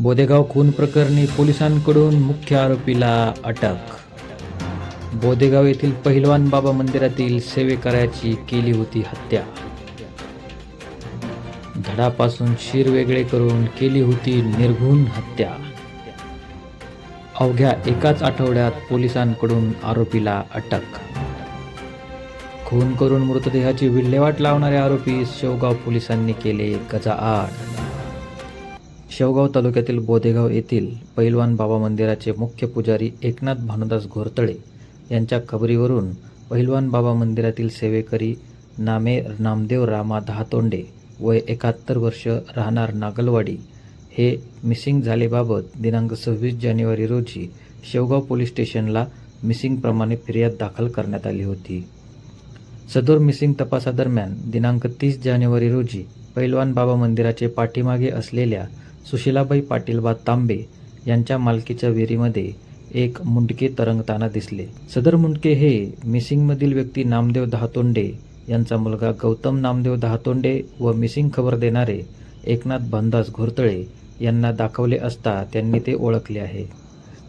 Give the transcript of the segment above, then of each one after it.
बोदेगाव खून प्रकरणी पोलिसांकडून मुख्य आरोपीला अटक. बोदेगाव येथील पहिलवान बाबा मंदिरातील सेवेकऱ्याची केली होती हत्या. धडापासून शिर वेगळे करून केली होती निर्घुण हत्या. अवघ्या एकाच आठवड्यात पोलिसांकडून आरोपीला अटक. खून करून मृतदेहाची विल्हेवाट लावणारे आरोपी शेवगाव पोलिसांनी केले गजाआड. शेवगाव तालुक्यातील बोदेगाव येथील पैलवान बाबा मंदिराचे मुख्य पुजारी एकनाथ भानुदास घोरतळे यांच्या खबरीवरून पैलवान बाबा मंदिरातील सेवेकरी नामे नामदेव रामा दहातोंडे वय एकाहत्तर वर्ष राहणार नागलवाडी हे मिसिंग झालेबाबत दिनांक सव्वीस जानेवारी रोजी शेवगाव पोलीस स्टेशनला मिसिंगप्रमाणे फिर्याद दाखल करण्यात आली होती. सदोर मिसिंग तपासादरम्यान दिनांक तीस जानेवारी रोजी पैलवान बाबा मंदिराचे पाठीमागे असलेल्या सुशीलाबाई पाटीलबा तांबे यांच्या मालकीच्या विहिरीमध्ये एक मुंडके तरंगताना दिसले. सदर मुंडके हे मिसिंगमधील व्यक्ती नामदेव दहातोंडे यांचा मुलगा गौतम नामदेव दहातोंडे व मिसिंग खबर देणारे एकनाथ बंदास घोरतळे यांना दाखवले असता त्यांनी ते ओळखले आहे.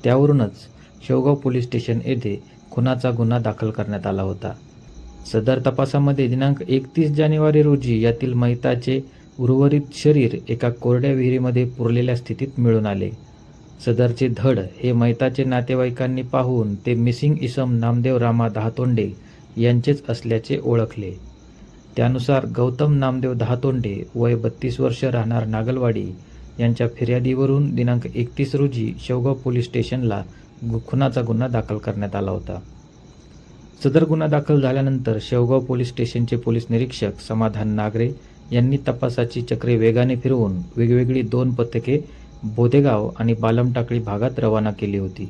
त्यावरूनच शेवगाव पोलीस स्टेशन येथे खुनाचा गुन्हा दाखल करण्यात आला होता. सदर तपासामध्ये दिनांक एकतीस जानेवारी रोजी यातील महिताचे उर्वरित शरीर एका कोरड्या विहिरीमध्ये पुरलेल्या स्थितीत मिळून आले. सदरचे धड हे मैताचे नातेवाईकांनी पाहून ते मिसिंग इसम नामदेव रामा दहातोंडे यांचेच असल्याचे ओळखले. त्यानुसार गौतम नामदेव दहातोंडे वय बत्तीस वर्ष राहणार नागलवाडी यांच्या फिर्यादीवरून दिनांक एकतीस रोजी शेवगाव पोलीस स्टेशनला गु- खुनाचा गुन्हा दाखल करण्यात आला होता. सदर गुन्हा दाखल झाल्यानंतर शेवगाव पोलीस स्टेशनचे पोलीस निरीक्षक समाधान नागरे यांनी तपासाची चक्रे वेगाने फिरवून वेगवेगळी दोन पथके बोदेगाव आणि बालमटाकळी भागात रवाना केली होती.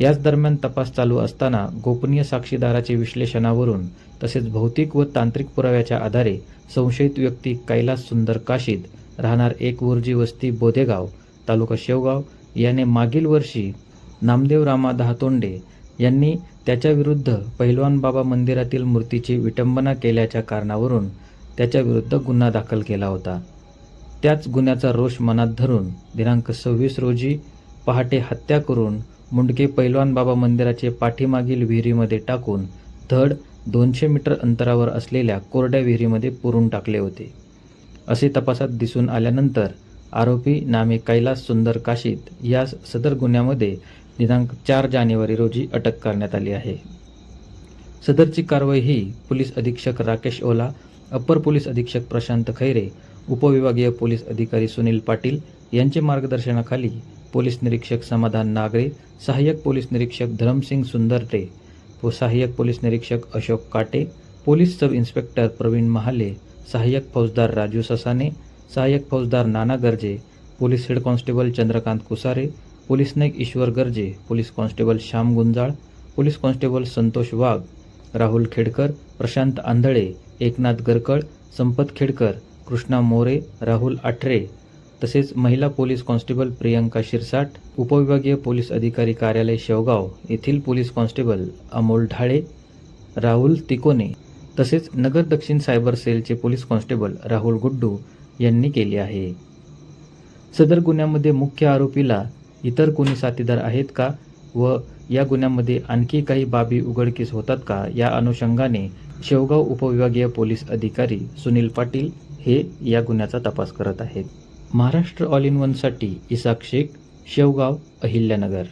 याच दरम्यान तपास चालू असताना गोपनीय साक्षीदाराचे विश्लेषणावरून तसेच भौतिक व तांत्रिक पुराव्याच्या आधारे संशयित व्यक्ती कैलास सुंदर काशीद राहणार एक ऊर्जी वस्ती बोदेगाव तालुका शेवगाव याने मागील वर्षी नामदेव रामा दहातोंडे यांनी त्याच्या विरुद्ध पहिलवान बाबा मंदिरातील मूर्तीची विटंबना केल्याच्या कारणावरून त्याच्या विरुद्ध गुन्हा दाखल केला होता. त्याच गुन्ह्याचा रोष मनात धरून दिनांक सव्वीस रोजी पहाटे हत्या करून मुंडके पैलवान बाबा मंदिराचे पाठीमागील विहिरीमध्ये टाकून धड दोनशे मीटर अंतरावर असलेल्या कोरड्या विहिरीमध्ये पुरून टाकले होते. असे तपासात दिसून आल्यानंतर आरोपी नामे कैलास सुंदर काशीत यास सदर गुन्ह्यामध्ये दिनांक चार जानेवारी रोजी अटक करण्यात आली आहे. सदरची कारवाई ही पोलीस अधीक्षक राकेश ओला अप्पर पोलीस अधीक्षक प्रशांत खैरे उपविभागीय पोलीस अधिकारी सुनील पाटील यांचे मार्गदर्शनाखाली पोलीस निरीक्षक समाधान नागरे सहाय्यक पोलीस निरीक्षक धरमसिंग सुंदरटे सहाय्यक पोलीस निरीक्षक Ashok Kate police sub inspector Praveen Mahale सहाय्यक फौजदार राजू ससाने सहाय्यक फौजदार Nana Garje police head constable Chandrakant Kusare police Naik Ishwar Garje police constable Shyam Gunjal police constable Santosh Wagh Rahul Khedkar Prashant Andhale Eknath Garkal Sampat Khedkar Krishna More Rahul Athare तसेच महिला police constable Priyanka Shirsat उपविभागीय police अधिकारी कार्यालय शेवगाव येथील police constable Amol Dhale Rahul Tikone तसेच नगर दक्षिण cyber सेलचे police constable Rahul Guddu यांनी केली आहे. सदर गुन्ह्यामध्ये मुख्य आरोपीला इतर कोणी साथीदार आहेत का व या गुन्ह्यामध्ये आणखी काही बाबी उघडकीस होतात का? या अनुषंगाने शेवगाव उपविभागीय पोलीस अधिकारी सुनील पाटील हे या गुन्ह्याचा तपास करत आहेत. महाराष्ट्र ऑल इन वनसाठी इसाक शेख शेवगाव अहिल्यानगर.